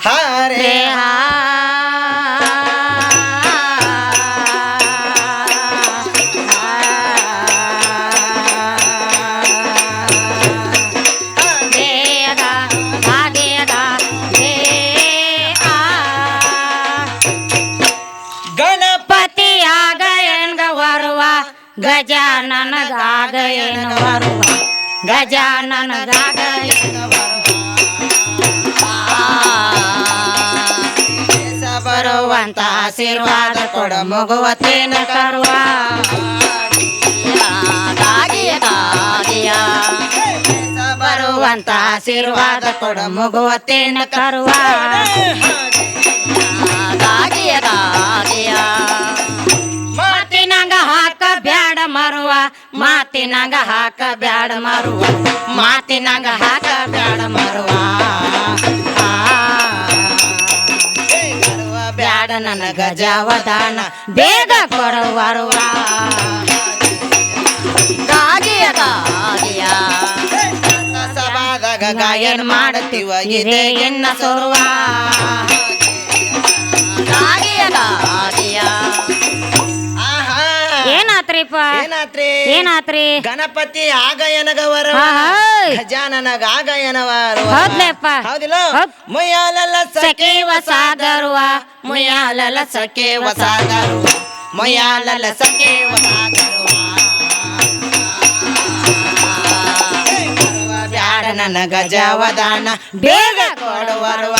ಹಾರೆ ಆ ಪತಿಯಾಗ ಹೆಣ್ಗ ಬರುವ ಗಜಾನನಗಾಗ ಏನು ಬರುವ ಬರುವಂತ ಆಶೀರ್ವಾದ ಕೊಡ ಮಗುವತೇನ ಕರುವ ಬರುವಂತ ಆಶೀರ್ವಾದ ಕೊಡ ಮಗುವತೇನ ಕರುವ ಮಾತಿನಂಗ ಹಾಕ ಬ್ಯಾಡ ಮರುವ, ಮಾತಿನಂಗ ಹಾಕ ಬ್ಯಾಡ ಮರುವ. ಮಾತಿನಂಗ ಹಾಕ ಬ್ಯಾಡ ಬ್ಯಾಡ ನನಗ ಜಾವದಾನ. ಬೇಗ ಕೊಡುವರುವ ಸಭಾದಾಗ ಗಾಯನ ಮಾಡುತ್ತಿವ. ಇದೆ ಎನ್ನ ಸೋರುವ. ಆಹಾ. ಏನಾತ್ರಿಪ್ಪ? ಏನಾತ್ರಿ? ಏನಾತ್ರಿ? ಗಣಪತಿ ಆಗ ಎನಗವರು ಆಗಯನವರು. ಹೌದಿಲ್ಲ? ಆಗ ಎನವರು wasa garwa mu ya sake wasa garwa mu ya sake wasa garwa ಬ್ಯಾಡ ನನಗ ಜವದಾನ ಬೇಗ ಕೊಡುವರುವ